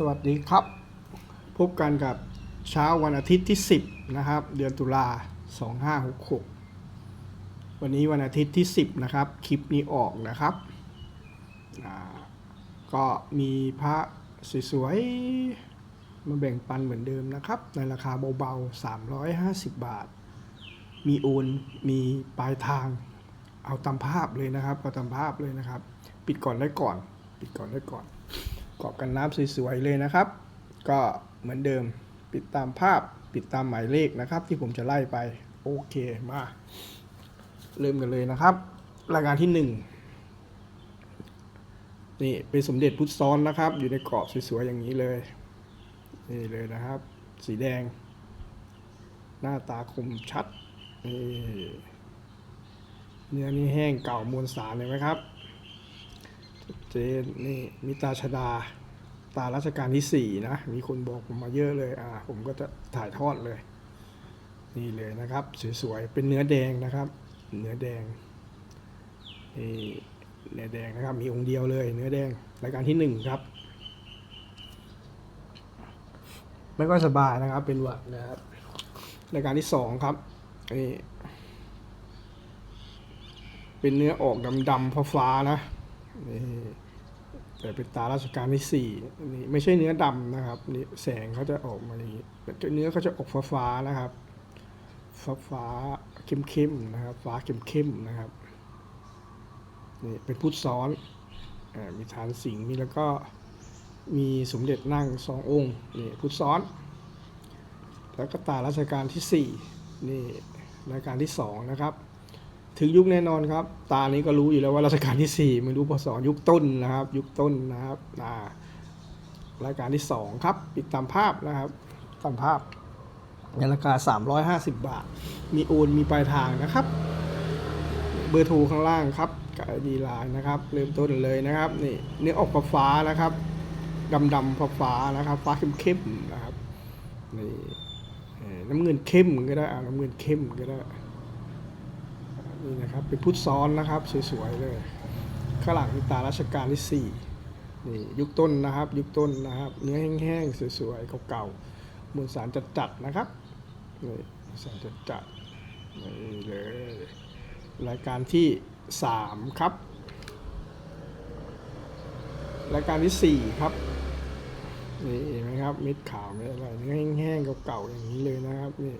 สวัสดีครับ พบกันกับเช้าวันอาทิตย์ที่ 10 นะครับ เดือนตุลา 2566 วันนี้วันอาทิตย์ที่ 10 นะครับ คลิปนี้ออกนะครับ ก็มีพระสวยๆ มาแบ่งปันเหมือนเดิมนะครับ ในราคาเบาๆ 350 บาท มีโอนมีปลายทาง เอาตามภาพเลยนะครับเอาตามภาพเลยนะครับ ปิดก่อนได้ก่อน ปิดก่อนได้ก่อน กรอบกันน้ำสวยๆเลยนะครับ ก็เหมือนเดิมปิดตามภาพปิดตามหมายเลขนะครับ ที่ผมจะไล่ไปโอเคมา เริ่มกันเลยนะครับ รายการที่หนึ่งนี่เป็นสมเด็จพุทธซ้อนนะครับ อยู่ในกรอบสวยๆอย่างนี้เลยนี่เลยนะครับ สีแดง หน้าตาคมชัดนี่เนื้อนี่แห้งเก่ามวลสารเลยไหมครับ เจนนี่มิตาชดา ตารัชกาลที่สี่นะ มีคนบอกผมมาเยอะเลย อ่า ผมก็จะถ่ายทอดเลย นี่เลยนะครับ สวยๆ เป็นเนื้อแดงนะครับ เนื้อแดง นี่เนื้อแดงนะครับ มีองค์เดียวเลย เนื้อแดง รายการที่หนึ่งครับ ไม่ก็สบายนะครับ เป็นหวัดนะครับ รายการที่สองครับ นี่เป็นเนื้อออกดำๆฟ้าๆนะนี่ แต่เป็นตาราชการที่สี่นี่ไม่ใช่เนื้อดำนะครับนี่แสงเขาจะออกมาอย่างนี้แต่เนื้อเขาจะออกฟ้าๆนะครับ ฟ้าฟ้าๆเข้มๆนะครับ ฟ้าเข้มๆนะครับนี่เป็นพุทธซ้อนอมีฐานสิงห์มีแล้วก็มีสมเด็จนั่งสององค์นี่พุทธซ้อน แล้วก็ตาราชการที่สี่นี่รายการที่สองนะครับ ถึงยุคแน่นอนครับ ตานี้ก็รู้อยู่แล้วว่ารัชกาลที่ 4 ไม่รู้พศยุคต้นนะครับ ยุคต้นนะครับอ่ารายการที่ 2 ครับ ปิดตามภาพนะครับตามภาพในราคา 350 บาท มีโอนมีปลายทางนะครับ เบอร์โทรข้างล่างครับกับดีไลน์นะครับ เริ่มต้นเลยนะครับนี่เนื้อออกฟ้านะครับดำดำๆฟ้านะครับ ฟ้าเข้มๆนะครับนี่น้ำเงินเข้มก็ได้น้ำเงินเข้มก็ได้ นี่นะครับเป็นพุทธซ้อนนะครับสวยๆเลยข้างหลังตาราชการที่สี่นี่ยุคต้นนะครับ ยุคต้นนะครับ เนื้อแห้งๆสวยๆเก่าๆมวลสารจัดๆนะครับนี่มวลสารจัดๆนี่เลยรายการที่สามครับ รายการที่สี่ครับนี่เห็นไหมครับเม็ดขาวเม็ดอะไรเนื้อแห้งๆเก่าๆอย่างนี้เลยนะครับนี่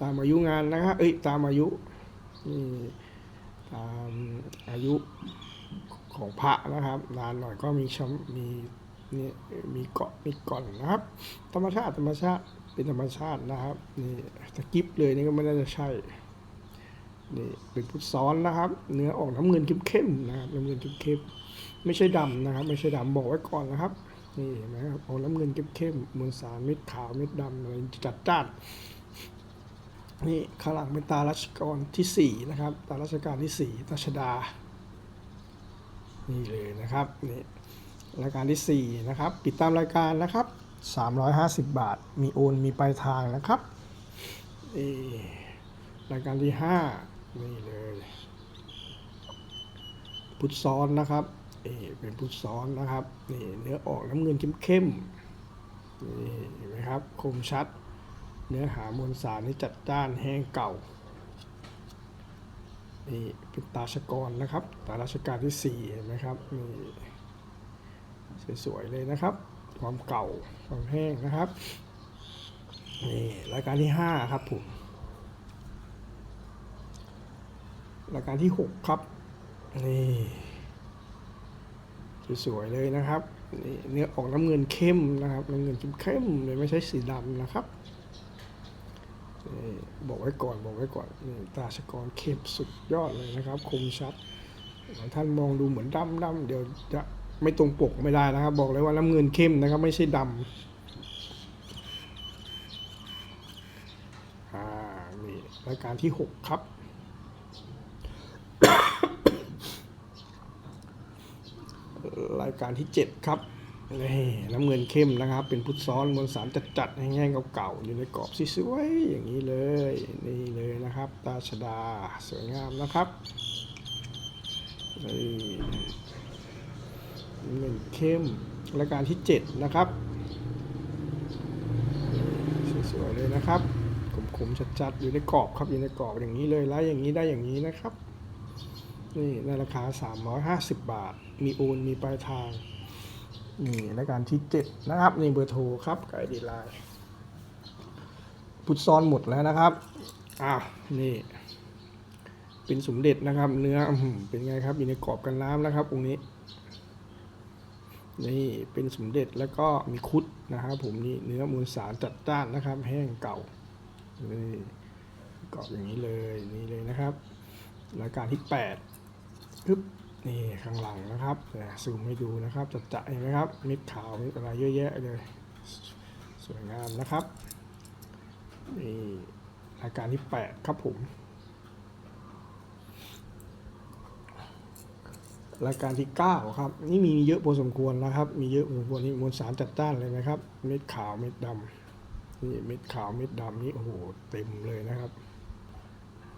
ตามอายุงานนะครับเอ้ยตามอายุ มอายุของพระนะครับ นานหน่อยก็มีช้ำมีนี่มีเกาะมีก่อนนะครับ ธรรมชาติธรรมชาติเป็นธรรมชาตินะครับนี่ตะกิบเลยนี่ก็ไม่น่าจะใช่นี่เป็นพุทซ้อนนะครับ เนื้อออกน้ำเงินเข้มๆนะครับน้ำเงินเข้มๆไม่ใช่ดำนะครับ ไม่ใช่ดำบอกไว้ก่อนนะครับนี่เห็นไหมครับออกน้ำเงินเข้มๆมวลสารเม็ดขาวเม็ดดำอะไรจัดจ้าน นี่ข้างหลังเป็นตารัชกรที่สี่นะครับ ตารัชการที่สี่ตัชดา นี่เลยนะครับนี่รายการที่สี่นะครับ ปิดตามรายการนะครับ 350 บาท มีโอนมีปลายทางนะครับรายการที่ห้านี่เลย พุทธซ้อนนะครับนี่เป็นพุทธซ้อนนะครับนี่เนื้อออกน้ำเงินเข้มๆนี่เห็นไหมครับคมชัด เนื้อหามวลสารนี่จัดจ้านแห้งเก่านี่เป็นตาชกรนะครับ ตาราชการที่สี่เห็นไหมครับนี่สวยๆเลยนะครับ ความเก่าความแห้งนะครับนี่รายการที่ห้าครับผมรายการที่หกครับนี่สวยๆเลยนะครับนี่เนื้อออกน้ำเงินเข้มนะครับน้ำเงินเข้มเลยไม่ใช่สีดำนะครับ บอกไว้ก่อนบอกไว้ก่อนนี่ตาชกรเข้มสุดยอดเลยนะครับ คมชัดท่านมองดูเหมือนดำดำเดี๋ยวจะไม่ตรงปกไม่ได้นะครับ บอกเลยว่าน้ำเงินเข้มนะครับ ไม่ใช่ดำนี่รายการที่หกครับ รายการที่เจ็ดครับ นี่น้ำเงินเข้มนะครับ เป็นพุทธซ้อนมวลสารจัดๆแห้งๆเก่าๆอยู่ในกรอบสวยๆอย่างนี้เลย นี่เลยนะครับ ตาชดาสวยงามนะครับนี่น้ำเงินเข้มรายการที่เจ็ดนะครับ สวยๆเลยนะครับขมๆจัดๆอยู่ในกรอบครับอยู่ในกรอบอย่างนี้เลยไล่อย่างนี้ได้อย่างนี้นะครับ นี่ในราคา 350 บาท มีโอนมีปลายทาง นี่รายการที่7นะครับนี่เบอร์โทรครับไกด์ดีไลน์พุทซอนหมดแล้วนะครับอะนี่เป็นสมเด็จนะครับ เนื้อเป็นไงครับอยู่ในกรอบกันน้ำนะครับองค์นี้ นี่เป็นสมเด็จแล้วก็มีคุดนะครับผมนี่เนื้อมูลสารจัดจ้านนะครับ แห้งเก่านี่กรอบอย่างนี้เลยนี่เลยนะครับรายการที่8ปึ๊บ นี่ข้างหลังนะครับแต่ซูมให้ดูนะครับจัดจะเห็นไหมครับเม็ดขาวเม็ดอะไรเยอะแยะเลย สวยงามนะครับนี่รายการที่8ครับผมรายการที่ 9 ครับ นี่มีเยอะพอสมควรนะครับ มีเยอะพอสมควรนี่มวลสารจัดจ้านเลยนะครับ เม็ดขาวเม็ดดำนี่เม็ดขาวเม็ดดำนี่โอ้โหเต็มเลยนะครับ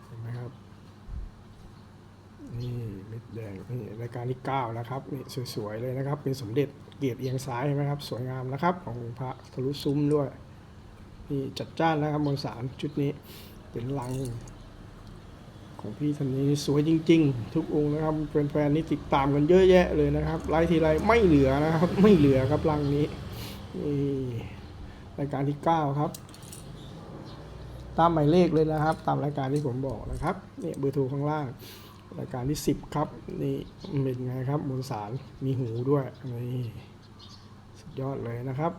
เห็นไหมครับ นี่เม็ดแดงนี่รายการที่9นะครับนี่สวยๆเลยนะครับ เป็นสมเด็จเกียรติเอียงซ้ายเห็นไหมครับ สวยงามนะครับ ของพระทะลุซุ้มด้วยนี่จัดจ้านนะครับมวลสารชุดนี้เป็นลัง ของพี่ท่านนี้สวยจริง ๆ ทุกองค์นะครับแฟนๆนี่ติดตามกันเยอะแยะเลยนะครับไลฟ์ทีไรไม่เหลือนะครับ ไม่เหลือครับลังนี้นี่รายการที่ 9 ครับ ตามหมายเลขเลยนะครับ ตามรายการที่ผมบอกนะครับนี่เบอร์โทรข้างล่าง รายการที่ 10 ครับ นี่เป็นไงครับมวลสารมีหูด้วยนี่สุดยอดเลยนะครับ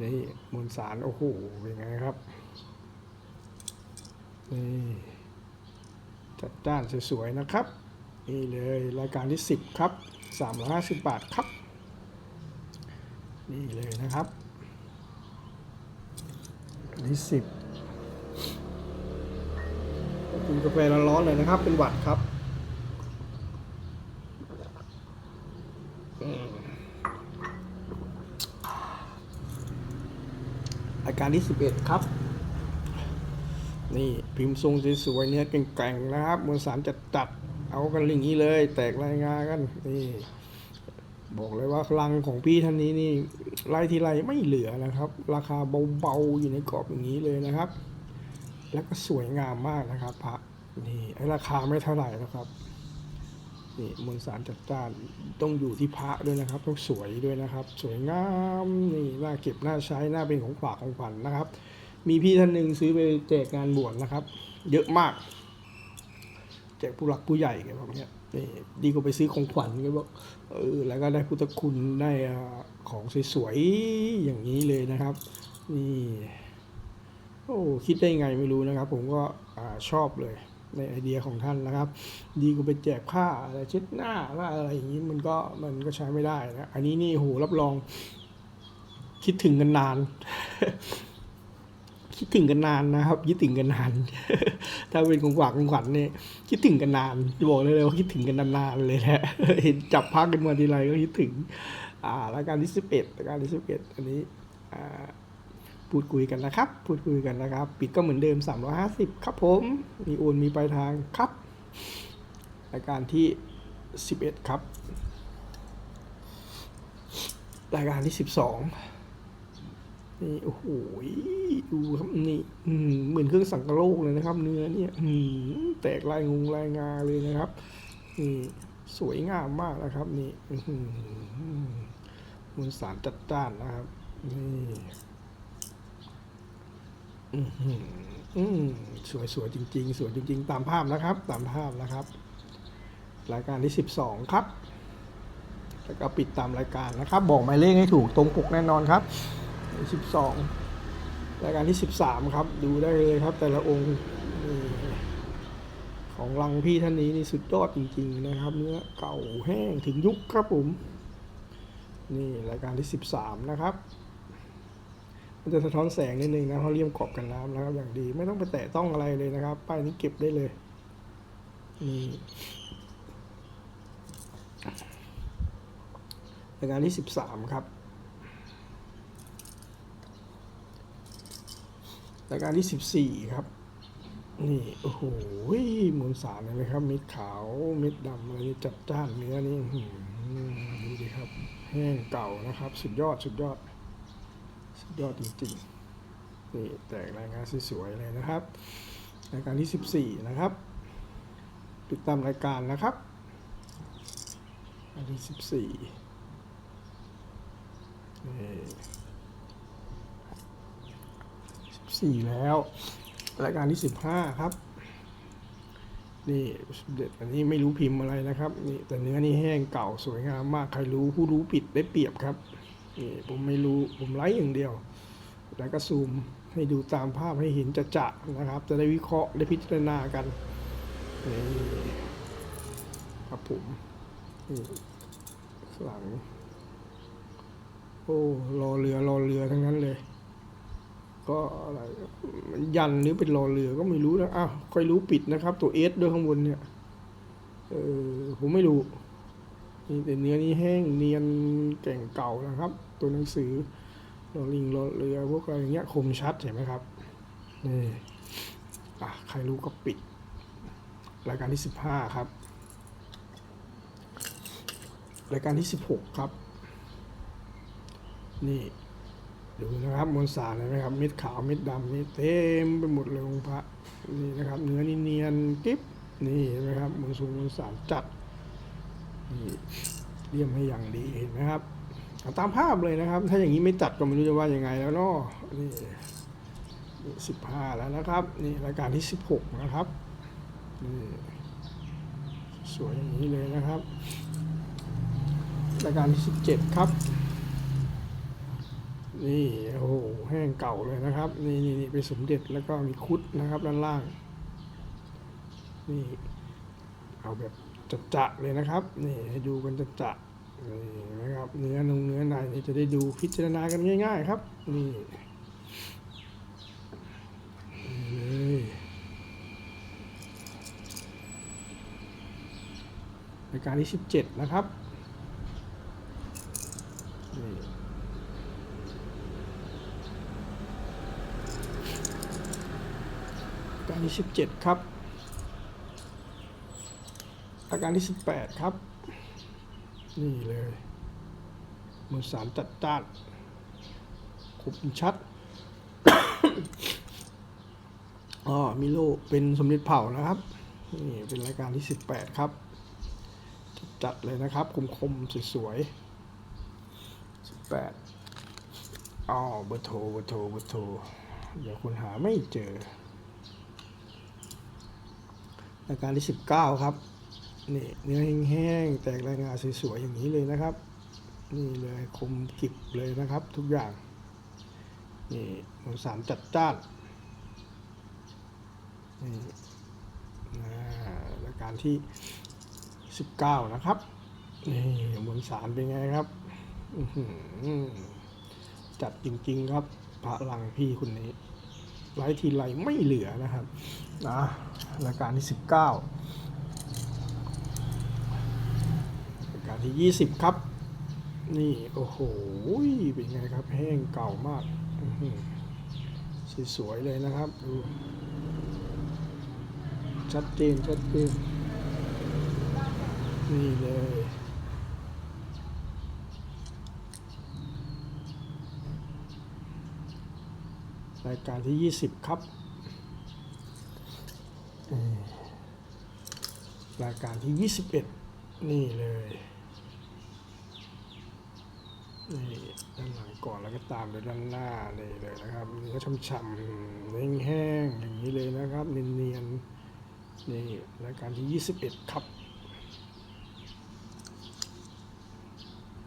นี่มวลสารโอ้โหเป็นไงครับนี่จัดจ้านสวยๆนะครับนี่เลยรายการที่ 10 ครับ 350 บาทครับ นี่เลยนะครับที่10 กินกาแฟร้อนๆเลยนะครับ เป็นหวัดครับอาการที่11ครับ นี่พิมพ์ทรงสวยๆเนี่ยแกร่งๆนะครับมวลสารจัดจัดเอากันอย่างนี้เลย แตกรายงานกันนี่บอกเลยว่าพลังของพี่ท่านนี้นี่ไล่ทีไรไม่เหลือนะครับ ราคาเบาๆอยู่ในกรอบอย่างนี้เลยนะครับ แล้วก็สวยงามมากนะครับพระนี่ราคาไม่เท่าไหร่นะครับนี่มวลสารจัดจ้านต้องอยู่ที่พระด้วยนะครับ ต้องสวยด้วยนะครับ สวยงามนี่น่าเก็บน่าใช้น่าเป็นของฝากของขวัญนะครับ มีพี่ท่านหนึ่งซื้อไปแจกงานบวชนะครับ เยอะมาก แจกผู้หลักผู้ใหญ่แกบอกนี่ยนี่ดีกว่าไปซื้อของขวัญแกบอกเออแล้วก็ได้พุทธคุณได้อ่าของสวยๆอย่างนี้เลยนะครับนี่ อ้คิดได้ไงไม่รู้นะครับ ผมก็อชอบเลยในไอเดียของท่านนะครับ ดีกว่าไปแจกผ้าอะไรเช็ดหน้าว่าอะไรอย่างนี้มันก็มันก็ใช้ไม่ได้นะอันนี้นี่โหรับรอง คิดถึงกันนาน คิดถึงกันนานนะครับคิดถึงกันนาน ถ้าเป็นของฝากของขวัญเนี่ยคิดถึงกันนานจะบอกเลยเลยว่าคิดถึงกันนานๆเลยแหละเห็นจับพักกันมาทีไรก็คิดถึง อ่ารายการที่สิบเอ็ดรายการที่สิบเอ็ดอันนี้อ่า พูดคุยกันนะครับ พูดคุยกันนะครับ ปิดก็เหมือนเดิม 350 ครับผม มีโอนมีปลายทางครับรายการที่ 11 ครับ รายการที่ 12 นี่โอ้โหดูครับนี่เหมือนเครื่องสังกะโลกเลยนะครับ เนื้อเนี่ยแตกลายงงลายงาเลยนะครับนี่สวยงามมากนะครับ นี่อื้อหือมวลสารจัดจ้านนะครับนี่ สวยสวยจริง ๆ สวยจริง ๆ ตามภาพนะครับ ตามภาพนะครับ รายการที่ 12 ครับ แล้วก็ปิดตามรายการนะครับ บอกหมายเลขให้ถูกตรงปกแน่นอนครับสิบสองรายการที่สิบสามครับ ดูได้เลยครับ แต่ละองค์ของลังพี่ท่านนี้นี่สุดยอดจริง ๆ นะครับ เนื้อเก่าแห้งถึงยุคครับผม นี่รายการที่สิบสามนะครับ มันจะสะท้อนแสงนิดนึงนะเพราะเลี่ยมกรอบกันน้ำนะครับอย่างดี ไม่ต้องไปแตะต้องอะไรเลยนะครับ ป้ายนี้เก็บได้เลยนี่รายการที่สิบสามครับรายการที่14ครับ นี่ โอ้โหมวลสารเลยครับ เม็ดขาว เม็ดดำอะไรจัดจ้านเนื้อนี่อื้อหือดูดิครับ แห้งเก่านะครับ สุดยอด สุดยอด สุดยอดจริงๆนี่แตกรายงานสวยๆเลยนะครับรายการที่ 14 นะครับ ติดตามรายการนะครับรายการที่ 14นี่14 แล้ว รายการที่ 15 ครับนี่เด็ดอันนี้ไม่รู้พิมพ์อะไรนะครับนี่แต่เนื้อนี่แห้งเก่าสวยงามมากใครรู้ผู้รู้ปิดได้เปรียบครับ ผมไม่รู้ผมไลฟ์อย่างเดียว แล้วก็ซูมให้ดูตามภาพให้เห็นจะจะๆนะครับ จะได้วิเคราะห์ได้พิจารณากันนี่ครับผมนี่ข้างหลัง โอ้รอเรือรอเรือทั้งนั้นเลย ก็อะไรมันยันหรือเป็นรอเรือก็ไม่รู้นะอ้าวใครรู้ปิดนะครับ ตัวเอสด้วยข้างบนเนี่ย เออผมไม่รู้ นี่แต่เนื้อนี่แห้งเนียนแก่งเก่านะครับ ตัวหนังสือรอลิงรอเรือพวกอะไรอย่างเงี้ยคมชัดเห็นไหมครับนี่อะใครรู้ก็ปิด รายการที่สิบห้าครับ รายการที่สิบหกครับ นี่ดูนะครับมวลสารเห็นไหมครับเม็ดขาวเม็ดดำนี่เต็มไปหมดเลยองค์พระนี่นะครับ เนื้อนี่เนียนกิ๊บนี่เห็นไหมครับมวลสูงมวลสารจัด นี่เลี่ยมให้อย่างดีเห็นไหมครับตามภาพเลยนะครับ ถ้าอย่างนี้ไม่จัดก็ไม่รู้จะว่ายังไงแล้วเนาะนี่สิบห้าแล้วนะครับ นี่รายการที่สิบหกนะครับนี่สวยอย่างนี้เลยนะครับ รายการที่สิบเจ็ดครับ นี่โอ้โหแห้งเก่าเลยนะครับ นี่นี่นี่เป็นสมเด็จแล้วก็มีคุดนะครับด้านล่าง นี่เอาแบบ จัดจะเลยนะครับนี่ให้ดูกันจัดจะนี่นะครับเนื้อนุงเนื้อในนี่จะได้ดูพิจารณากันง่าย ๆ ครับนี่นี่เลยรายการที่สิบเจ็ดนะครับนี่การที่สิบเจ็ดครับ อาการที่สิบแปดครับ นี่เลยมือสารจัดจ้านคมชัดอ๋อมิโลเป็นสมเด็จเผ่านะครับ นี่เป็นรายการที่สิบแปดครับ จัดเลยนะครับ คมๆสวยๆสิบแปดอ๋อเบอร์โทรเบอร์โทรเบอร์โทรเดี๋ยวคุณหาไม่เจอรายการที่ 19 ครับ นี่เนื้อแห้งๆแตกรายงานสวยๆอย่างนี้เลยนะครับ นี่เลยคมกิบเลยนะครับ ทุกอย่าง นี่มวลสารจัดจ้านนี่อ่ารายการที่ 19 นะครับนี่มวลสารเป็นไงครับจัดจริงๆครับพระลังพี่คนนี้ไลทีไรไม่เหลือนะครับนะรายการที่ 19 รายการ ที่ 20 ครับ นี่โอ้โหเป็นไงครับแห้งเก่ามากสวยๆเลยนะครับดูชัดเจนชัดเจนนี่เลยรายการที่ 20 ครับ รายการที่ 21 นี่เลย นี่ด้านหลังก่อนแล้วก็ตามด้วยด้านหน้านี่เลยนะครับเนื้อช่ำๆแห้งๆอย่างนี้เลยนะครับเนียนๆนี่รายการที่ 21 ครับ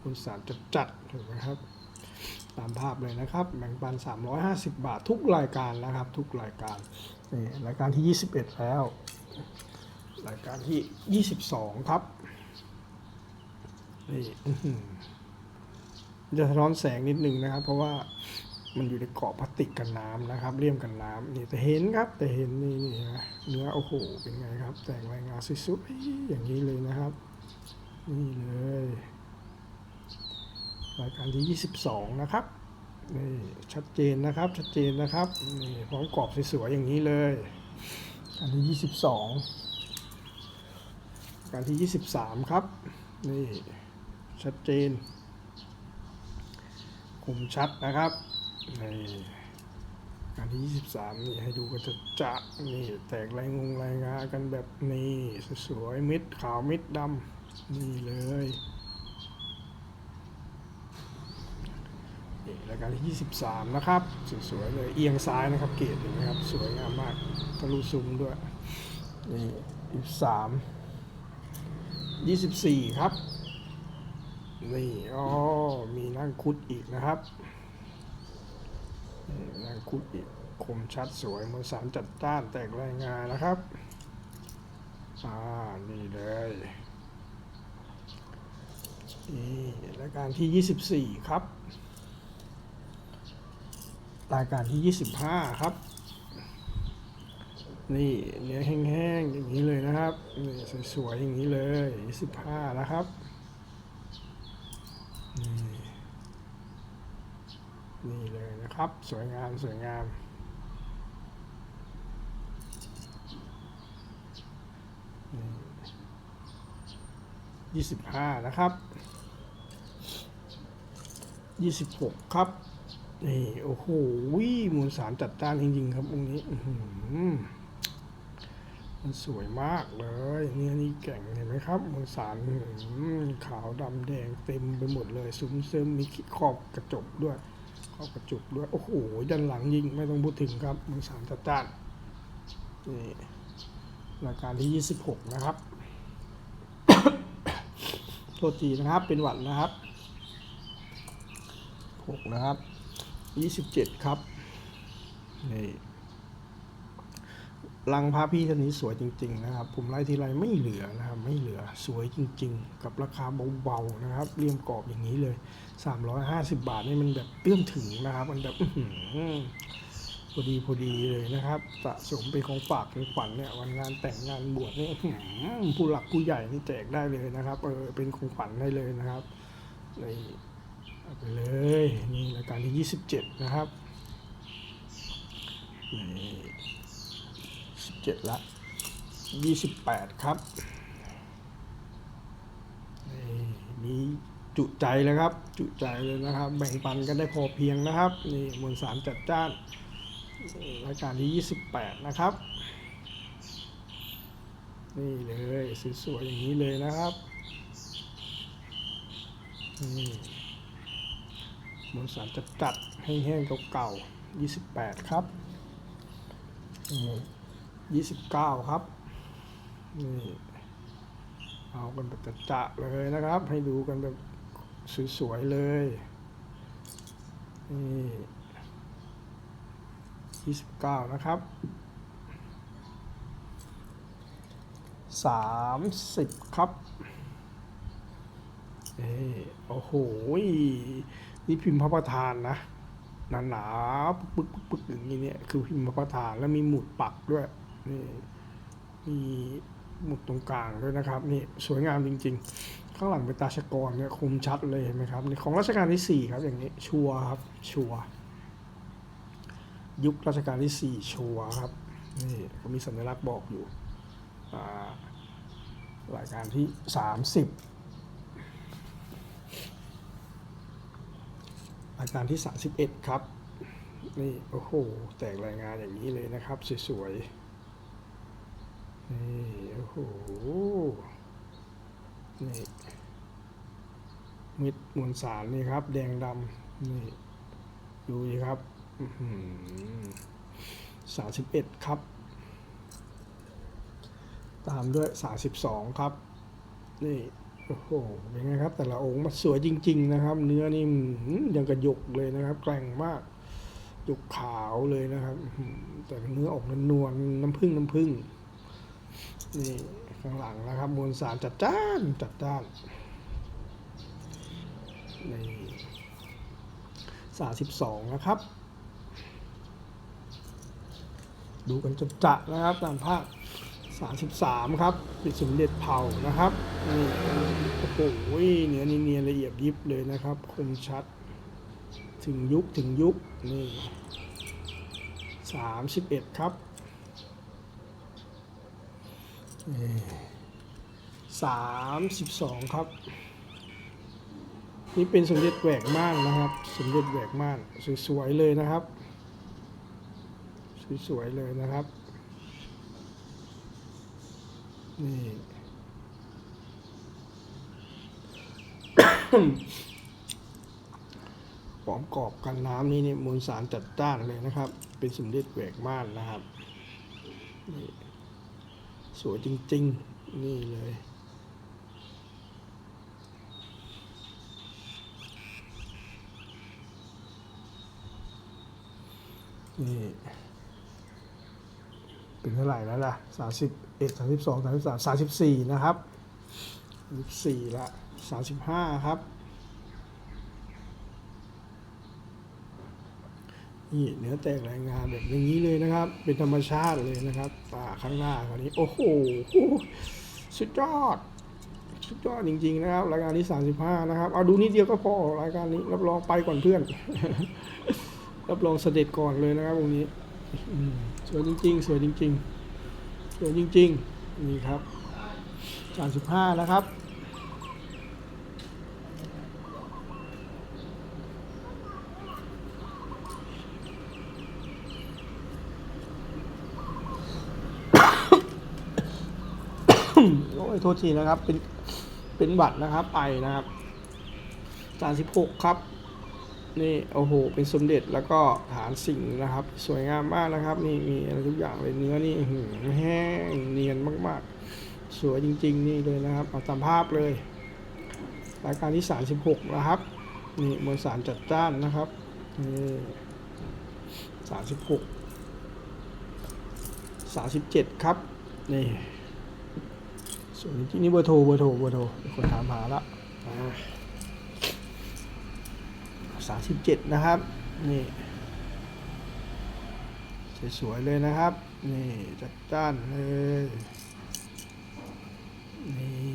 คุณสารจัดๆถูกไหมครับ ตามภาพเลยนะครับแบ่งปัน 350 บาททุกรายการนะครับ ทุกรายการนี่รายการที่ 21 แล้ว รายการที่ 22 ครับนี่ จะสะท้อนแสงนิดนึงนะครับ เพราะว่ามันอยู่ในเกาะพลาสติกกันน้ำนะครับเลี่ยมกันน้ำนี่แต่เห็นครับแต่เห็นนี่นี่นะเนื้อโอ้โหเป็นไงครับ แต่งรายงานสวยๆอย่างนี้เลยนะครับ นี่เลยรายการที่ 22 นะครับนี่ชัดเจนนะครับชัดเจนนะครับนี่พร้อมกรอบสวยๆอย่างนี้เลยการที่ 22 การที่ 23 ครับนี่ชัดเจน คมชัดนะครับในี่การที่23นี่ให้ดูกันจะจะนี่แตกลายงงลายงากันแบบนี้สวยๆม็ดขาวม็ดดำนี่เลยนี่รายการที่ 23 นะครับ สวยๆเลยเอียงซ้ายนะครับ เกรดเห็นไหมครับ สวยงามมากทะลุซุ้มด้วยนี่23 24 ครับ นี่อ๋อมีนั่งคุดอีกนะครับนี่นั่งคุดอีกคมชัดสวยมวลสารจัดจ้านแตกรายงานนะครับอ่านี่เลยนี่รายการที่ 24 ครับ รายการที่ 25 ครับ นี่เนื้อแห้งๆอย่างนี้เลยนะครับนี่สวยๆอย่างนี้เลย 25 นะครับ นี่นี่เลยนะครับ สวยงาม สวยงาม ยี่สิบห้านะครับ ยี่สิบหกครับ นี่ โอ้โหมวลสารจัดจ้านจริง ๆ ครับองค์นี้ มันสวยมากเลยเนื้อนี่แก่งเห็นไหมครับมวลสารขาวดำแดงเต็มไปหมดเลยซุ้มซิมมีขอบกระจกด้วยขอบกระจกด้วยโอ้โหด้านหลังยิงไม่ต้องพูดถึงครับมวลสารจัดจ้านนี่รายการที่ 26 นะครับโทษทีนะครับเป็นหวัดนะครับ 6 นะครับ 27 ครับนี่ ลังพระพี่ท่านนี้สวยจริง ๆ นะครับ ผมไล่ทีไรไม่เหลือนะครับ ไม่เหลือสวยจริง ๆ กับราคาเบาๆนะครับเรียมกรอบอย่างนี้เลย 350 บาทนี่มันแบบเอื้อมถึงนะครับมันแบบอพอดีพอดีเลยนะครับสะสมเป็นของฝากของขวัญเนี่ยวันงานแต่งงานบวชเนี่ยผู้หลักผู้ใหญ่นี่แจกได้เลยนะครับเออเป็นของขวัญได้เลยนะครับนี่เอาไปเลยนี่รายการที่ 27 นะครับนี่ 17ละ28ครับนี่จุใจเลยครับ จุใจเลยนะครับ แบ่งปันกันได้พอเพียงนะครับ นี่มวลสารจัดจ้านรายการที่ 28 นะครับ นี่เลยสวยๆอย่างนี้เลยนะครับนี่มวลสารจัดจัดแห้งๆเก่าๆ28 ครับ นี่29ครับ นี่เอากันแบบจะเลยนะครับ ให้ดูกันแบบสวยๆเลย นี่29นะครับ30ครับ เอ้โอ้โห นี่พิมพ์พระประธานนะ หนาๆ ปึ๊กปึ๊กปึ๊กอย่างนี้เนี่ย คือพิมพ์พระประธานแล้วมีหมุดปักด้วย นี่มีหมุดตรงกลางด้วยนะครับนี่สวยงามจริง ๆ ข้างหลังเป็นตาชกรเนี่ยคมชัดเลยเห็นไหมครับนี่ของรัชกาลที่ 4 ครับอย่างนี้ชัวร์ครับชัวร์ยุครัชกาลที่ 4 ชัวร์ครับนี่ก็มีสัญลักษณ์บอกอยู่รายการที่ 30 รายการที่ 31 ครับ นี่ โอ้โห แตกรายงานอย่างนี้เลยนะครับ สวยๆ นี่โอ้โหนี่มิดมวลสารนี่ครับ แดงดำนี่ดูดิครับสามสิบเอ็ดครับ ตามด้วยสามสิบสองครับ นี่โอ้โหเป็นไงครับ แต่ละองค์มันสวยจริง ๆ นะครับ เนื้อนี่ยังกระยกเลยนะครับแกร่งมากยกขาวเลยนะครับ แต่เนื้อออกนวลๆน้ำผึ้งน้ำผึ้ง นี่ข้างหลังนะครับมวลสารจัดจ้านจัดจ้านนี่สาสิบสองนะครับ ดูกันจะจะนะครับตามภาพ33ครับเป็นสมเด็จเผานะครับนี่โอ้โหเนื้อเนียนละเอียดยิบเลยนะครับคมชัด ถึงยุคถึงยุคนี่31ครับ นี่32ครับ นี่เป็นสมเด็จแหวกม่านนะครับ สมเด็จแหวกม่านสวยๆเลยนะครับ สวยๆเลยนะครับ นี่หอมกรอบกันน้ำนี่เนี่ยมวลสารจัดจ้านเลยนะครับ เป็นสมเด็จแหวกม่านนะครับนี่ สวยจริง ๆ นี่เลย นี่ เป็นเท่าไหร่แล้วล่ะสามสิบเอ็ดสามสิบสองสามสิบสามสามสิบสี่นะครับสิบสี่ละสามสิบห้าครับ นี่เนื้อแตกรายงานแบบอย่างนี้เลยนะครับ เป็นธรรมชาติเลยนะครับตาข้างหน้าคราวนี้ โอ้โหสุดยอดสุดยอดจริง ๆ นะครับ รายการที่ 35 นะครับเอาดูนิดเดียวก็พอรายการนี้รับรองไปก่อนเพื่อน รับรองเสด็จก่อนเลยนะครับตรงนี้สวยจริง ๆ สวยจริง ๆ สวยจริง ๆ นี่ครับ 35 นะครับ โอ้ยโทษทีนะครับ เป็นเป็นบัตรนะครับไอนะครับสามสิบหกครับ นี่โอ้โห เป็นสมเด็จแล้วก็ฐานสิงห์นะครับ สวยงามมากนะครับ นี่มีอะไรทุกอย่างเลยเนื้อนี่หืแห้งเนียนมาก ๆ สวยจริง ๆ นี่เลยนะครับเอาตามภาพเลย รายการที่36นะครับ นี่มวลสารจัดจ้านนะครับนี่36 37ครับนี่ส่วนจริ งๆนี่เบอร์โทรเบอร์โทรเบอร์โทรคนถามหาละสามสิบเจ็ดนะครับ นี่สวยๆเลยนะครับ นี่จัดจ้านเลย นี่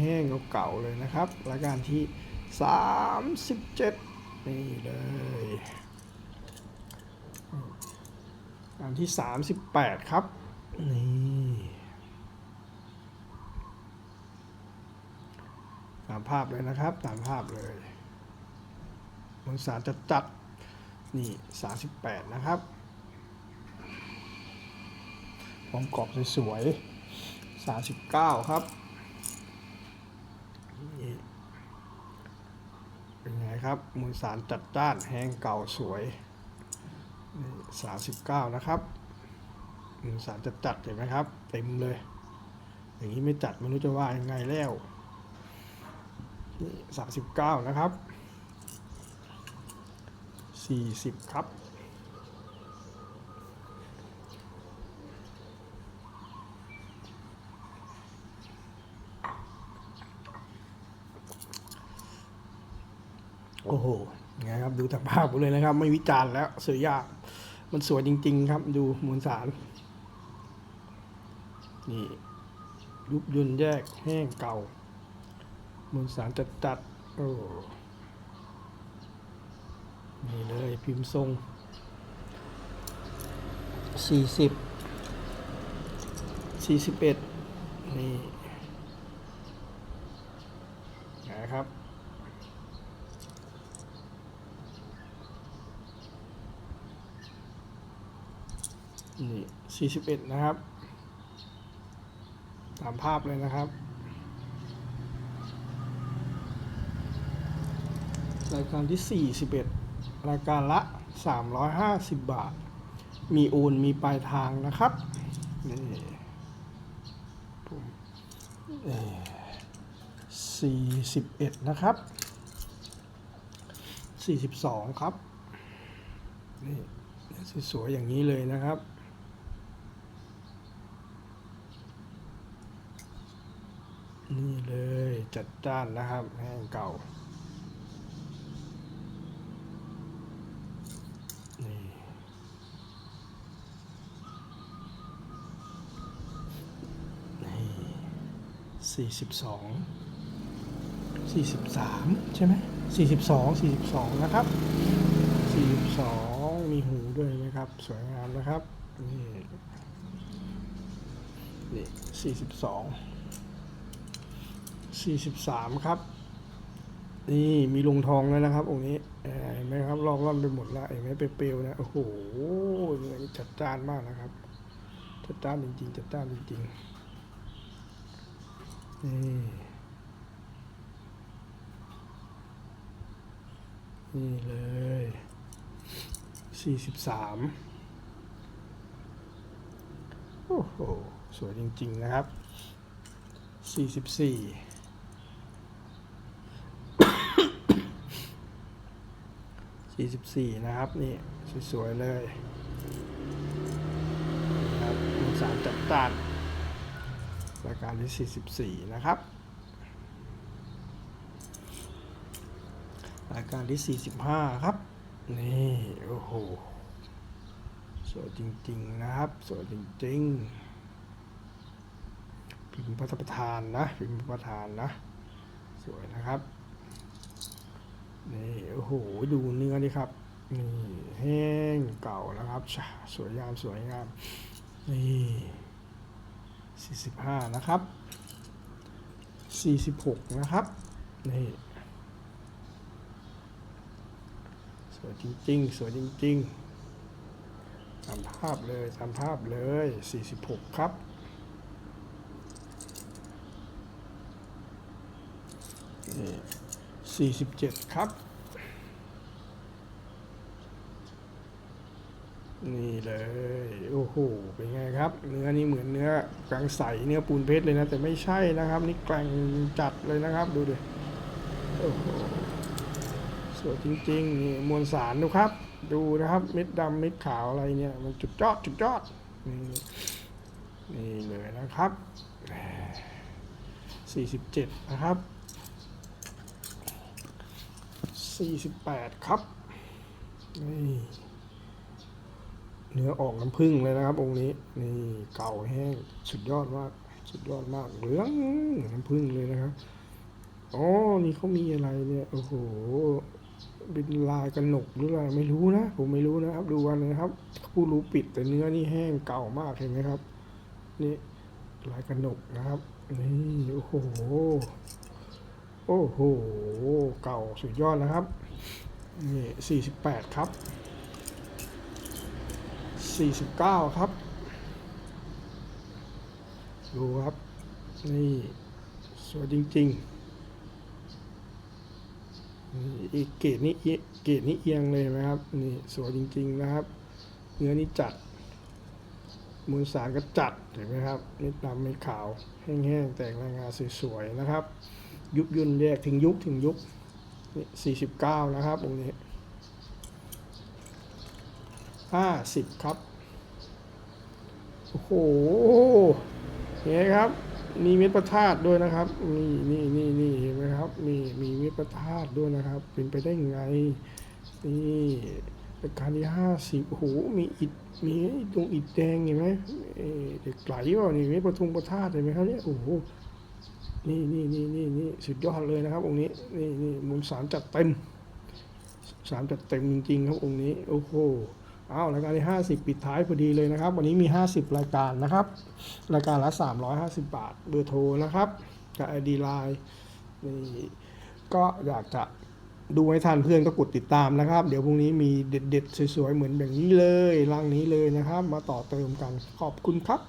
แห้งๆเก่าๆเลยนะครับรายการที่สามสิบเจ็ดนี่เลยอันที่สามสิบแปดครับ นี่ ตามภาพเลยนะครับ ตามภาพเลยมวลสารจัดจัดนี่38นะครับพร้อมกรอบสวยๆ39ครับนี่เป็นไงครับมวลสารจัดจ้านแห้งเก่าสวยนี่39นะครับมวลสารจัดจัดเห็นไหมครับ เต็มเลย อย่างนี้ไม่จัดไม่รู้จะว่ายังไงแล้ว สามสิบเก้านะครับสี่สิบครับโอ้โหไงครับดูจากภาพผมเลยนะครับ ไม่วิจารณ์แล้วสวยยากมันสวยจริง ๆ ครับ ดูมวลสาร นี่ยุบยุนแยกแห้งเก่า มวลสารจัดจัดโอ้นี่เลยพิมพ์ทรงสี่สิบสี่สิบเอ็ดนี่นะครับ นี่สี่สิบเอ็ดนะครับ ตามภาพเลยนะครับ รายการที่ 41 รายการละ 350 บาท มีโอนมีปลายทางนะครับนี่ผมเอ่อ41นะครับ42ครับนี่สวยๆอย่างนี้เลยนะครับนี่เลยจัดจ้านนะครับแห้งเก่า สี่สิบสองสี่สิบสามใช่ไหมสี่สิบสองสี่สิบสองนะครับสี่สิบสองมีหูด้วยนะครับ สวยงามนะครับ นี่นี่สี่สิบสองสี่สิบสามครับนี่มีลงทองแล้วนะครับองค์นี้เห็นไหมครับลอกล่อนไปหมดแล้วเห็นไหมเปลวๆนะโอ้โหจัดจ้านมากนะครับ จัดจ้านจริงๆจัดจ้านจริงๆ นี่นี่เลยสี่สิบสามโอ้โห สวยจริง ๆ นะครับสี่สิบสี่44นะครับ นี่ สวย ๆ เลยนะครับสารจัดจ้าน รายการที่ 44 นะครับ รายการที่ 45 ครับ นี่ โอ้โห สวยจริง ๆ นะครับ สวยจริง ๆ พิมพ์พระประธานนะ พิมพ์พระประธานนะ สวยนะครับ นี่ โอ้โห ดูเนื้อดิครับนี่แห้งเก่านะครับชะสวยงาม สวยงาม นี่ 45 นะครับ 46 นะครับ นี่ สวยจริง ๆ สวยจริง ๆ ตามภาพเลย ตามภาพเลย 46 ครับนี่47 ครับ นี่เลย โอ้โห เป็นไงครับ เนื้อนี่เหมือนเนื้อกลางใส เนื้อปูนเพชรเลยนะ แต่ไม่ใช่นะครับ นี่แกร่งจัดเลยนะครับ ดูดิ โอ้โห สวยจริงๆ นี่มวลสารดูครับ ดูนะครับ เม็ดดำเม็ดขาวอะไรเนี่ย มันจุดยอดจุดยอด นี่นี่เลยนะครับ 47 นะครับ 48 ครับ นี่ เนื้อออกน้ำผึ้งเลยนะครับ องค์นี้นี่เก่าแห้งสุดยอดมากสุดยอดมากเหลืองน้ำผึ้งเลยนะครับอ๋อนี่เขามีอะไรเนี่ยโอ้โหเป็นลายกระหนกหรืออะไรไม่รู้นะผมไม่รู้นะครับ ดูวันนะครับ ผู้รู้ปิดแต่เนื้อนี่แห้งเก่ามากเห็นไหมครับ นี่ลายกระหนกนะครับนี่โอ้โหโอ้โหเก่าสุดยอดนะครับนี่สี่สิบแปดครับ สี่สิบเก้าครับ ดูครับ นี่ สวยจริงๆนี่อีกเกรดนี้เกรดนี้เอียงเลยนไหมครับ นี่ สวยจริง ๆ นะครับ เนื้อนี่จัดมูลสารก็จัดเห็นไหมครับเม็ดดำเม็ดขาวแห้งๆ แตกรายงานสวยๆนะครับ ยุบยุ่นแยกถึงยุคถึงยุคนี่สี่สิบเก้านะครับตรงนี้ห้าสิบครับ โอ้โหเห็นไหมครับมีเม็ดประทาดด้วยนะครับ นี่นี่นี่นี่เห็นไหมครับมีมีเม็ดประทาดด้วยนะครับ เป็นไปได้ยังไงนี่ประการที่ห้าสิบโอ้โหมีอิฐมีตรงอิฐแดงเห็นไหมเออเด็กไหลว่านี่เม็ดประทุงประทาดเห็นไหมครับเนี่ยโอ้โหนี่นี่นี่นี่นี่สุดยอดเลยนะครับ องค์นี้นี่นี่มูลสารจัดเต็มสารจัดเต็มจริงๆครับองค์นี้ โอ้โห อ้าวรายการที่50 ปิดท้ายพอดีเลยนะครับ วันนี้มี 50 รายการนะครับ รายการละ 350 บาท เบอร์โทรนะครับกับไอดีไลน์นี่ก็อยากจะดูให้ทันเพื่อนก็กดติดตามนะครับ เดี๋ยวพรุ่งนี้มีเด็ดๆ สวยๆ เหมือนแบบนี้เลยร่างนี้เลยนะครับ มาต่อเติมกันขอบคุณครับ